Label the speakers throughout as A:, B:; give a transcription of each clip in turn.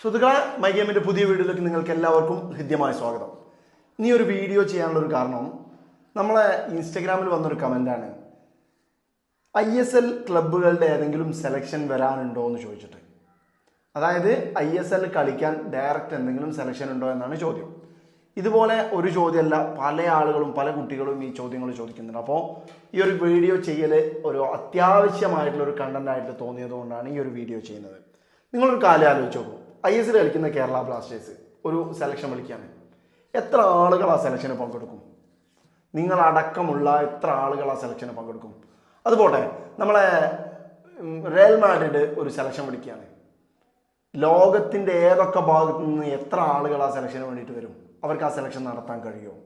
A: സുഹൃത്തുക്കളെ മൈ ഗെയിമിന്റെ പുതിയ വീഡിയോയിലേക്ക് നിങ്ങൾക്ക് എല്ലാവർക്കും ഹൃദ്യമായ സ്വാഗതം. ഇനി ഒരു വീഡിയോ ചെയ്യാനുള്ളൊരു കാരണം നമ്മളെ ഇൻസ്റ്റഗ്രാമിൽ വന്നൊരു കമന്റാണ് ഐ എസ് എൽ ക്ലബ്ബുകളുടെ ഏതെങ്കിലും സെലക്ഷൻ വരാനുണ്ടോ എന്ന് ചോദിച്ചിട്ട്. അതായത് ഐ എസ് എൽ കളിക്കാൻ ഡയറക്റ്റ് എന്തെങ്കിലും സെലക്ഷൻ ഉണ്ടോ എന്നാണ് ചോദ്യം. ഇതുപോലെ ഒരു ചോദ്യമല്ല പല ആളുകളും പല കുട്ടികളും ഈ ചോദ്യങ്ങൾ ചോദിക്കുന്നുണ്ട്. അപ്പോൾ ഈ ഒരു വീഡിയോ ചെയ്യൽ ഒരു അത്യാവശ്യമായിട്ടുള്ള ഒരു കണ്ടന്റായിട്ട് തോന്നിയതുകൊണ്ടാണ് തോന്നിയത് കൊണ്ടാണ് ഈ ഒരു വീഡിയോ ചെയ്യുന്നത്. നിങ്ങളൊരു കാലം ആലോചിച്ച് ഐ എസ് എൽ കളിക്കുന്ന കേരള ബ്ലാസ്റ്റേഴ്സ് ഒരു സെലക്ഷൻ വിളിക്കുകയാണ്. എത്ര ആളുകൾ ആ സെലക്ഷന് പങ്കെടുക്കും? നിങ്ങളടക്കമുള്ള എത്ര ആളുകൾ ആ സെലക്ഷന് പങ്കെടുക്കും? അതുപോട്ടെ നമ്മളെ റയൽ മാഡ്രിഡ് ഒരു സെലക്ഷൻ വിളിക്കുകയാണ്. ലോകത്തിന്റെ ഏതൊക്കെ ഭാഗത്തു നിന്ന് എത്ര ആളുകൾ ആ സെലക്ഷന് വേണ്ടിയിട്ട് വരും? അവർക്ക് ആ സെലക്ഷൻ നടത്താൻ കഴിയുമോ?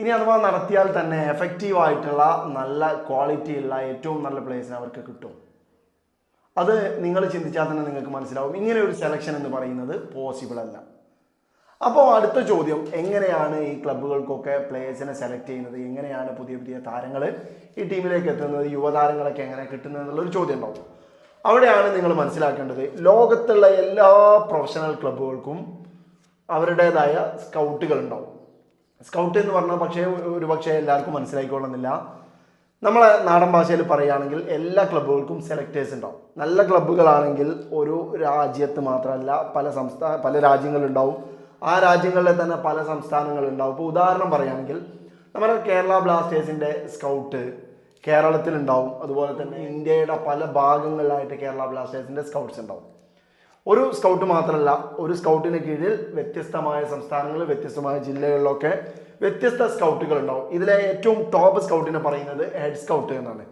A: ഇനി അഥവാ നടത്തിയാൽ തന്നെ എഫക്റ്റീവ് ആയിട്ടുള്ള നല്ല ക്വാളിറ്റി ഉള്ള ഏറ്റവും നല്ല പ്ലേസിന് അവർക്ക് കിട്ടും. അത് നിങ്ങൾ ചിന്തിച്ചാൽ തന്നെ നിങ്ങൾക്ക് മനസ്സിലാവും. ഇങ്ങനെ ഒരു സെലക്ഷൻ എന്ന് പറയുന്നത് പോസിബിൾ അല്ല. അപ്പോൾ അടുത്ത ചോദ്യം എങ്ങനെയാണ് ഈ ക്ലബ്ബുകൾക്കൊക്കെ പ്ലേയേഴ്സിനെ സെലക്ട് ചെയ്യുന്നത്? എങ്ങനെയാണ് പുതിയ പുതിയ താരങ്ങൾ ഈ ടീമിലേക്ക് എത്തുന്നത്? യുവതാരങ്ങളൊക്കെ എങ്ങനെ കിട്ടുന്നത് എന്നുള്ളൊരു ചോദ്യം ഉണ്ടാവും. അവിടെയാണ് നിങ്ങൾ മനസ്സിലാക്കേണ്ടത് ലോകത്തുള്ള എല്ലാ പ്രൊഫഷണൽ ക്ലബ്ബുകൾക്കും അവരുടേതായ സ്കൗട്ടുകൾ ഉണ്ടാവും. സ്കൗട്ട് എന്ന് പറഞ്ഞാൽ പക്ഷേ ഒരു പക്ഷേ എല്ലാവർക്കും മനസ്സിലായിക്കൊള്ളുന്നില്ല. നമ്മളെ നാടൻ ഭാഷയിൽ പറയുകയാണെങ്കിൽ എല്ലാ ക്ലബ്ബുകൾക്കും സെലക്ടേഴ്സ് ഉണ്ടാവും. നല്ല ക്ലബ്ബുകളാണെങ്കിൽ ഒരു രാജ്യത്ത് മാത്രമല്ല പല സംസ്ഥാന പല രാജ്യങ്ങളുണ്ടാവും. ആ രാജ്യങ്ങളിലെ തന്നെ പല സംസ്ഥാനങ്ങളുണ്ടാവും. ഇപ്പോൾ ഉദാഹരണം പറയുകയാണെങ്കിൽ നമ്മുടെ കേരള ബ്ലാസ്റ്റേഴ്സിന്റെ സ്കൗട്ട് കേരളത്തിലുണ്ടാവും. അതുപോലെ തന്നെ ഇന്ത്യയുടെ പല ഭാഗങ്ങളിലായിട്ട് കേരള ബ്ലാസ്റ്റേഴ്സിന്റെ സ്കൗട്ട്സ് ഉണ്ടാവും. ഒരു സ്കൗട്ട് മാത്രമല്ല ഒരു സ്കൗട്ടിന് കീഴിൽ വ്യത്യസ്തമായ സംസ്ഥാനങ്ങൾ വ്യത്യസ്തമായ ജില്ലകളിലൊക്കെ വ്യത്യസ്ത സ്കൗട്ടുകൾ ഉണ്ടാവും. ഇതിലെ ഏറ്റവും ടോപ്പ് സ്കൗട്ടിനെ പറയുന്നത് ഹെഡ് സ്കൗട്ട് എന്നാണ്.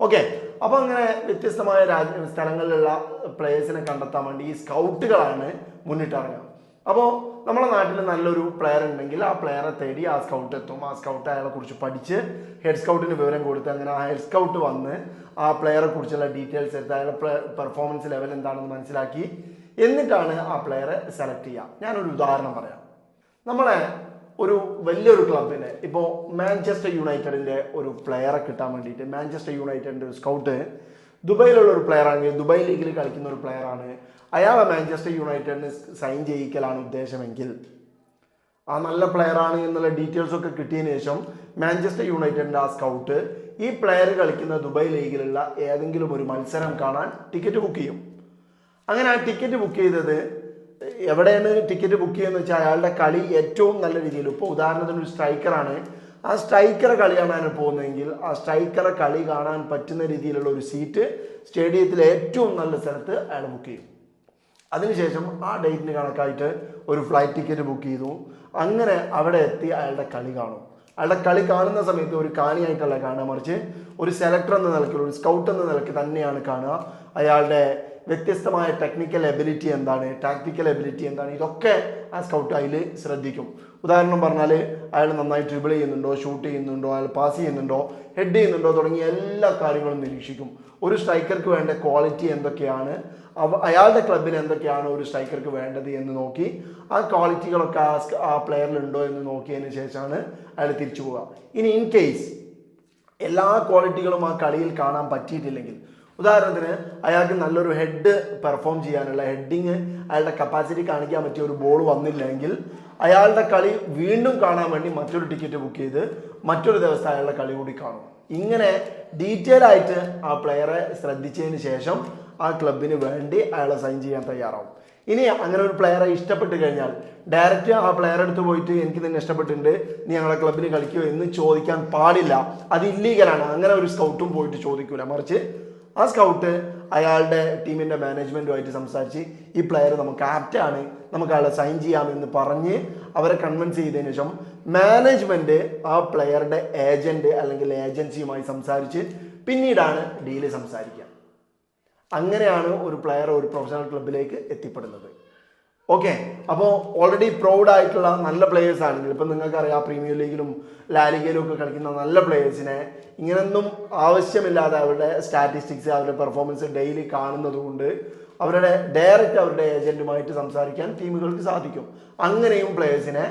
A: ഓക്കെ അപ്പോൾ അങ്ങനെ വ്യത്യസ്തമായ രാജ്യ സ്ഥലങ്ങളിലുള്ള പ്ലേയേഴ്സിനെ കണ്ടെത്താൻ വേണ്ടി ഈ സ്കൗട്ടുകളാണ് മുന്നിട്ടിറങ്ങുക. അപ്പോൾ നമ്മുടെ നാട്ടിൽ നല്ലൊരു പ്ലെയർ ഉണ്ടെങ്കിൽ ആ പ്ലെയറെ തേടി ആ സ്കൗട്ട് എത്തും. ആ സ്കൗട്ട് അയാളെ കുറിച്ച് പഠിച്ച് ഹെഡ് സ്കൗട്ടിന് വിവരം കൊടുത്ത് അങ്ങനെ ആ ഹെഡ് സ്കൗട്ട് വന്ന് ആ പ്ലെയറെ കുറിച്ചുള്ള ഡീറ്റെയിൽസ് എടുത്ത് അയാളുടെ പെർഫോമൻസ് ലെവൽ എന്താണെന്ന് മനസ്സിലാക്കി എന്നിട്ടാണ് ആ പ്ലെയറെ സെലക്ട് ചെയ്യുക. ഞാനൊരു ഉദാഹരണം പറയാം. നമ്മളെ ഒരു വലിയൊരു ക്ലബിന് ഇപ്പോൾ മാഞ്ചസ്റ്റർ യുണൈറ്റഡിന്റെ ഒരു പ്ലെയറെ കിട്ടാൻ വേണ്ടിയിട്ട് മാഞ്ചസ്റ്റർ യുണൈറ്റഡിന്റെ ഒരു സ്കൗട്ട് ദുബൈയിലുള്ള ഒരു പ്ലെയർ ആണെങ്കിൽ ദുബായ് ലീഗിൽ കളിക്കുന്ന ഒരു പ്ലെയർ ആണ്. അയാളെ മാഞ്ചസ്റ്റർ യുണൈറ്റഡിന് സൈൻ ചെയ്യിക്കലാണ് ഉദ്ദേശമെങ്കിൽ. ആ നല്ല പ്ലെയർ ആണ് എന്നുള്ള ഡീറ്റെയിൽസ് ഒക്കെ കിട്ടിയതിന് ശേഷം മാഞ്ചസ്റ്റർ യുണൈറ്റഡിന്റെ ആ സ്കൗട്ട് ഈ പ്ലെയർ കളിക്കുന്ന ദുബായ് ലീഗിലുള്ള ഏതെങ്കിലും ഒരു മത്സരം കാണാൻ ടിക്കറ്റ് ബുക്ക് ചെയ്യും. അങ്ങനെ ആ ടിക്കറ്റ് ബുക്ക് ചെയ്തത് എവിടെയാണ് ടിക്കറ്റ് ബുക്ക് ചെയ്യുന്നത് വെച്ചാൽ അയാളുടെ കളി ഏറ്റവും നല്ല രീതിയിൽ ഇപ്പോൾ ഉദാഹരണത്തിന് ഒരു സ്ട്രൈക്കറാണ്. ആ സ്ട്രൈക്കറെ കളി കാണാൻ പോകുന്നതെങ്കിൽ ആ സ്ട്രൈക്കറെ കളി കാണാൻ പറ്റുന്ന രീതിയിലുള്ള ഒരു സീറ്റ് സ്റ്റേഡിയത്തിലെ ഏറ്റവും നല്ല സ്ഥലത്ത് അയാൾ ബുക്ക് ചെയ്യും. അതിനുശേഷം ആ ഡേറ്റിന് കണക്കായിട്ട് ഒരു ഫ്ലൈറ്റ് ടിക്കറ്റ് ബുക്ക് ചെയ്തു. അങ്ങനെ അവിടെ എത്തി അയാളുടെ കളി കാണും. അയാളുടെ കളി കാണുന്ന സമയത്ത് ഒരു കാണിയായിട്ടല്ല കാണുക മറിച്ച് ഒരു സെലക്ടർ എന്ന നിലയ്ക്ക് ഒരു സ്കൗട്ട് എന്ന നിലയ്ക്ക് തന്നെയാണ് കാണുക. അയാളുടെ വ്യത്യസ്തമായ ടെക്നിക്കൽ എബിലിറ്റി എന്താണ് ടാക്ടിക്കൽ എബിലിറ്റി എന്താണ് ഇതൊക്കെ ആ സ്കൗട്ട് അതിൽ ശ്രദ്ധിക്കും. ഉദാഹരണം പറഞ്ഞാൽ അയാൾ നന്നായി ട്രിബിൾ ചെയ്യുന്നുണ്ടോ ഷൂട്ട് ചെയ്യുന്നുണ്ടോ അയാൾ പാസ് ചെയ്യുന്നുണ്ടോ ഹെഡ് ചെയ്യുന്നുണ്ടോ തുടങ്ങിയ എല്ലാ കാര്യങ്ങളും നിരീക്ഷിക്കും. ഒരു സ്ട്രൈക്കർക്ക് വേണ്ട ക്വാളിറ്റി എന്തൊക്കെയാണ് അയാളുടെ ക്ലബിന് എന്തൊക്കെയാണ് ഒരു സ്ട്രൈക്കർക്ക് വേണ്ടത് എന്ന് നോക്കി ആ ക്വാളിറ്റികളൊക്കെ ആ ആ പ്ലെയറിൽ ഉണ്ടോ എന്ന് നോക്കിയതിന് ശേഷമാണ് അയാൾ തിരിച്ചു പോവുക. ഇനി ഇൻ കേസ് എല്ലാ ക്വാളിറ്റികളും ആ കളിയിൽ കാണാൻ പറ്റിയിട്ടില്ലെങ്കിൽ ഉദാഹരണത്തിന് അയാൾക്ക് നല്ലൊരു ഹെഡ് പെർഫോം ചെയ്യാനുള്ള ഹെഡിങ് അയാളുടെ കപ്പാസിറ്റി കാണിക്കാൻ പറ്റിയ ഒരു ബോൾ വന്നില്ലെങ്കിൽ അയാളുടെ കളി വീണ്ടും കാണാൻ വേണ്ടി മറ്റൊരു ടിക്കറ്റ് ബുക്ക് ചെയ്ത് മറ്റൊരു ദിവസം അയാളുടെ കളി കൂടി കാണും. ഇങ്ങനെ ഡീറ്റെയിൽ ആയിട്ട് ആ പ്ലെയറെ ശ്രദ്ധിച്ചതിന് ശേഷം ആ ക്ലബിന് വേണ്ടി അയാളെ സൈൻ ചെയ്യാൻ തയ്യാറാവും. ഇനി അങ്ങനെ ഒരു പ്ലെയറെ ഇഷ്ടപ്പെട്ട് കഴിഞ്ഞാൽ ഡയറക്റ്റ് ആ പ്ലെയറെ അടുത്ത് പോയിട്ട് എനിക്ക് നിന്നെ ഇഷ്ടപ്പെട്ടിട്ടുണ്ട് നീ ഞങ്ങളുടെ ക്ലബിന് കളിക്കുമോ എന്ന് ചോദിക്കാൻ പാടില്ല. അത് ഇല്ലീഗലാണ് അങ്ങനെ ഒരു സ്കൗട്ടും പോയിട്ട് ചോദിക്കൂല. മറിച്ച് ആ സ്കൗട്ട് അയാളുടെ ടീമിന്റെ മാനേജ്മെന്റുമായിട്ട് സംസാരിച്ച് ഈ പ്ലെയർ നമുക്ക് ആപ്റ്റാണ് നമുക്ക് അയാളെ സൈൻ ചെയ്യാമെന്ന് പറഞ്ഞ് അവരെ കൺവിൻസ് ചെയ്തതിനു ശേഷം മാനേജ്മെന്റ് ആ പ്ലെയറുടെ ഏജന്റ് അല്ലെങ്കിൽ ഏജൻസിയുമായി സംസാരിച്ച് പിന്നീടാണ് ഡീൽ സംസാരിക്കുക. അങ്ങനെയാണ് ഒരു പ്ലെയർ ഒരു പ്രൊഫഷണൽ ക്ലബിലേക്ക് എത്തിപ്പെടുന്നത്. ഓക്കെ അപ്പോൾ ഓൾറെഡി പ്രൗഡ് ആയിട്ടുള്ള നല്ല പ്ലേയേഴ്സ് ആണെങ്കിൽ ഇപ്പം നിങ്ങൾക്കറിയാം പ്രീമിയർ ലീഗിലും ലാലിഗയിലും ഒക്കെ കളിക്കുന്ന നല്ല പ്ലേയേഴ്സിനെ ഇങ്ങനൊന്നും ആവശ്യമില്ലാതെ അവരുടെ സ്റ്റാറ്റിസ്റ്റിക്സ് അവരുടെ പെർഫോമൻസ് ഡെയിലി കാണുന്നത് കൊണ്ട് അവരുടെ ഡയറക്റ്റ് അവരുടെ ഏജന്റുമായിട്ട് സംസാരിക്കാൻ ടീമുകൾക്ക് സാധിക്കും. അങ്ങനെയും പ്ലേയേഴ്സിനെ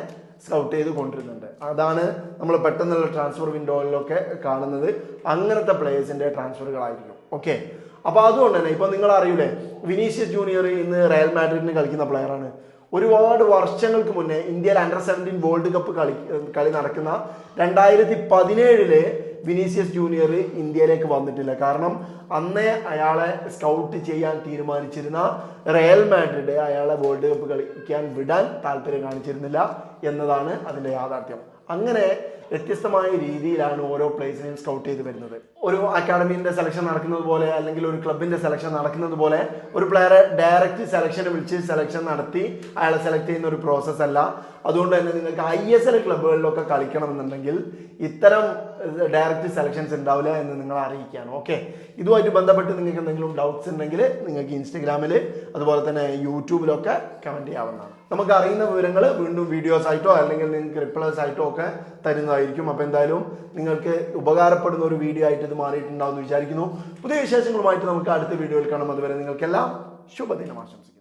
A: സ്കൗട്ട് ചെയ്ത് കൊണ്ടിരുന്നുണ്ട്. അതാണ് നമ്മൾ പെട്ടെന്നുള്ള ട്രാൻസ്ഫർ വിൻഡോയിലൊക്കെ കാണുന്നത്. അങ്ങനത്തെ പ്ലേയേഴ്സിന്റെ ട്രാൻസ്ഫറുകളായിരിക്കും ഓക്കെ അപ്പൊ അതുകൊണ്ട് തന്നെ ഇപ്പൊ നിങ്ങൾ അറിയൂലേ വിനീഷ്യസ് ജൂനിയർ ഇന്ന് റയൽ മാഡ്രിഡിന് കളിക്കുന്ന പ്ലെയറാണ് ഒരുപാട് വർഷങ്ങൾക്ക് മുന്നേ ഇന്ത്യയിൽ അണ്ടർ സെവന്റീൻ വേൾഡ് കപ്പ് കളി കളി നടക്കുന്ന രണ്ടായിരത്തി പതിനേഴിൽ വിനീഷ്യസ് ജൂനിയർ ഇന്ത്യയിലേക്ക് വന്നിട്ടില്ല. കാരണം അന്നേ അയാളെ സ്കൗട്ട് ചെയ്യാൻ തീരുമാനിച്ചിരുന്ന റയൽ മാഡ്രിഡ് അയാളെ വേൾഡ് കപ്പ് കളിക്കാൻ വിടാൻ താല്പര്യം കാണിച്ചിരുന്നില്ല എന്നതാണ് അതിന്റെ യാഥാർത്ഥ്യം. അങ്ങനെ വ്യത്യസ്തമായ രീതിയിലാണ് ഓരോ പ്ലേസിനെയും സ്കൗട്ട് ചെയ്ത് വരുന്നത്. ഒരു അക്കാഡമിന്റെ സെലക്ഷൻ നടക്കുന്നത് പോലെ അല്ലെങ്കിൽ ഒരു ക്ലബിന്റെ സെലക്ഷൻ നടക്കുന്നത് പോലെ ഒരു പ്ലെയറെ ഡയറക്റ്റ് സെലക്ഷൻ വിളിച്ച് സെലക്ഷൻ നടത്തി അയാളെ സെലക്ട് ചെയ്യുന്ന ഒരു പ്രോസസ്സ് അല്ല. അതുകൊണ്ട് തന്നെ നിങ്ങൾക്ക് ഐ എസ് എൽ ക്ലബുകളിലൊക്കെ കളിക്കണമെന്നുണ്ടെങ്കിൽ ഇത്തരം ഡയറക്റ്റ് സെലക്ഷൻസ് ഉണ്ടാവില്ല എന്ന് നിങ്ങൾ അറിയിക്കുകയാണ്. ഓക്കെ ഇതുമായിട്ട് ബന്ധപ്പെട്ട് നിങ്ങൾക്ക് എന്തെങ്കിലും ഡൗട്ട്സ് ഉണ്ടെങ്കിൽ നിങ്ങൾക്ക് ഇൻസ്റ്റഗ്രാമിൽ അതുപോലെ തന്നെ യൂട്യൂബിലൊക്കെ കമന്റ് ചെയ്യാവുന്നതാണ്. നമുക്ക് അറിയുന്ന വിവരങ്ങൾ വീണ്ടും വീഡിയോസ് ആയിട്ടോ അല്ലെങ്കിൽ നിങ്ങൾക്ക് റിപ്ലൈസ് ആയിട്ടോ ഒക്കെ തരുന്നതായിരിക്കും. അപ്പോൾ എന്തായാലും നിങ്ങൾക്ക് ഉപകാരപ്പെടുന്ന ഒരു വീഡിയോ ആയിട്ട് ഇത് മാറിയിട്ടുണ്ടാവും എന്ന് വിചാരിക്കുന്നു. പുതിയ വിശേഷങ്ങളുമായിട്ട് നമുക്ക് അടുത്ത വീഡിയോയിൽ കാണാം. അതുവരെ നിങ്ങൾക്കെല്ലാം ശുഭദിനം ആശംസിക്കുന്നു.